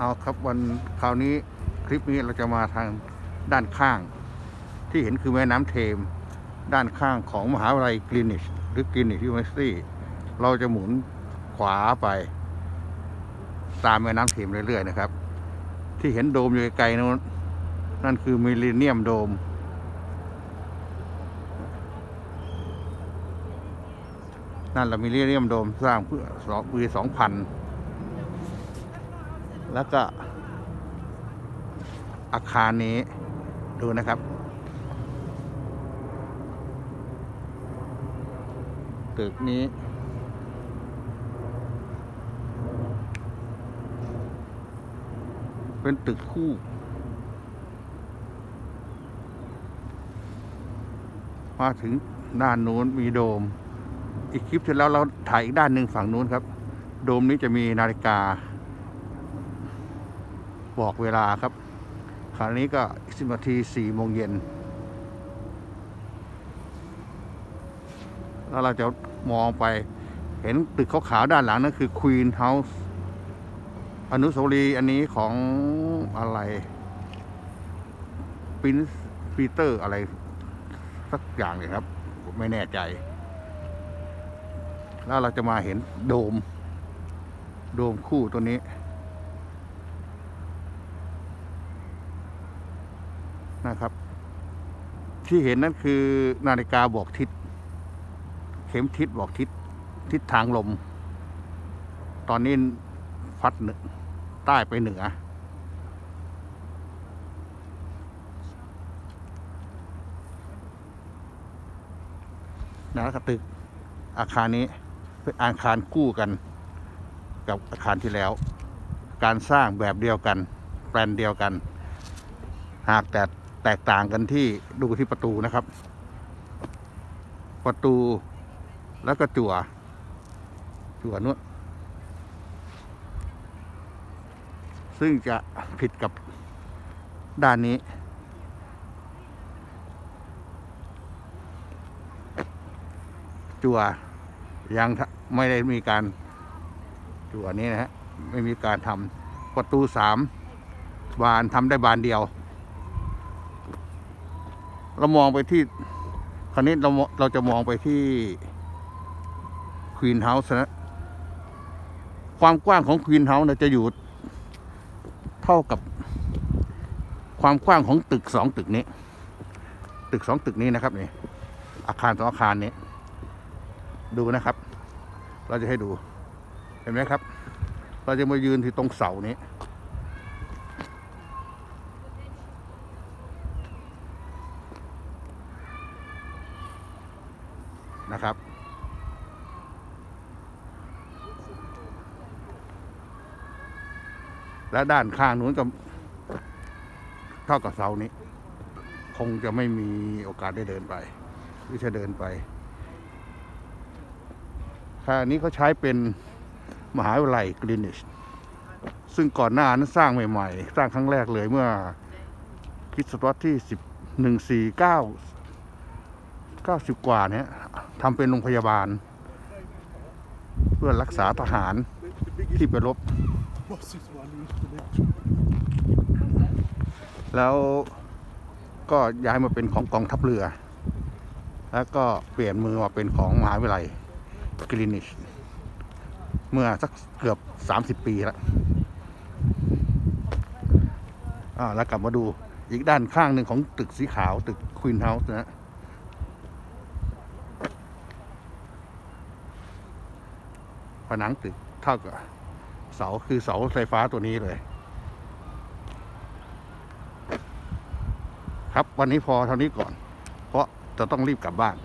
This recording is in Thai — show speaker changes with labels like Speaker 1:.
Speaker 1: เอาครับวันคราวนี้คลิปนี้เราจะมาทางด้านข้าง ที่เห็นคือแม่น้ำเทม ด้านข้างของมหาวิทยาลัยกรีนิชหรือกรีนิชยูนิเวอร์ซิตี้เราจะหมุนขวาไป ตามแม่น้ำเทมเรื่อยๆนะครับ ที่เห็นโดมอยู่ไกลๆนู้นนั่นคือมิลเลเนียมโดม นั่นแหละมิลเลเนียมโดมสร้างเพื่อปีสองพัน แล้วก็อาคารนี้ดูนะครับ ตึกนี้ เป็นตึกคู่ มาถึงด้านนู้นมีโดม อีกคลิปที่แล้วเราถ่ายอีกด้านหนึ่งฝั่งนู้นครับ โดมนี้จะมีนาฬิกา บอกเวลาครับคราวนี้ก็สิบนาทีสี่โมงเย็นแล้วเราจะมองไปเห็นตึกขาวๆด้านหลังนั่นคือควีนเฮาส์อนุสาวรีย์อันนี้ของอะไรปินปีเตอร์อะไร สักอย่างเลยครับ ไม่แน่ใจ แล้วเราจะมาเห็นโดม โดมคู่ตัวนี้ นะครับ ที่เห็นนั่นคือนาฬิกาบอกทิศ เข็มทิศบอกทิศทิศทางลม ตอนนี้พัดเหนือใต้ไปเหนือ นะครับตึกอาคารนี้เป็นอาคารคู่กัน กับอาคารที่แล้ว การสร้างแบบเดียวกัน แปลนเดียวกัน หากแต่ แตกต่างกันที่ดูที่ประตูนะครับ ประตูแล้วก็จั่ว จั่วนู้นซึ่งจะผิดกับด้านนี้ จั่วยังไม่ได้มีการจั่วนี้นะฮะไม่มีการทำประตูสามบานทำได้บานเดียว เรามองไปที่คราวนี้เราเราจะมองไปที่ควีนเฮาส์นะความกว้างของควีนเฮาส์จะอยู่เท่ากับความกว้างของตึกสองตึกนี้ ตึกสองตึกนี้นะครับนี่อาคารสองอาคารนี้ ดูนะครับ เราจะให้ดู เห็นไหมครับ เราจะมายืนที่ตรงเสานี้ นะครับ และด้านข้างนู้นก็เท่ากับเสานี้ คงจะไม่มีโอกาสได้เดินไป หรือจะเดินไปค่านี้เขาใช้เป็นมหาวิทยาลัยกรีนิชซึ่งก่อนหน้านั้นสร้างใหม่ ๆ สร้างครั้งแรกเลยเมื่อคริดศตวรรษที่สิบหนึ่งสี่เก้า ก้าสิบกว่าเนี้ยทำเป็นโรงพยาบาล เพื่อรักษาทหารที่ไปรบ แล้วก็ย้ายมาเป็นของกองทัพเรือ แล้วก็เปลี่ยนมือมาเป็นของมหาวิทยาลัยกรีนิชเมื่อสักเกือบ 30 ปีแล้วอ่าแล้วกลับมาดูอีกด้านข้างหนึ่งของตึกสีขาวตึกควีนเฮาส์นะฮะ ผนังตึกเท่ากับเสาคือเสาไฟฟ้าตัวนี้เลย ครับวันนี้พอเท่านี้ก่อน เพราะจะต้องรีบกลับบ้าน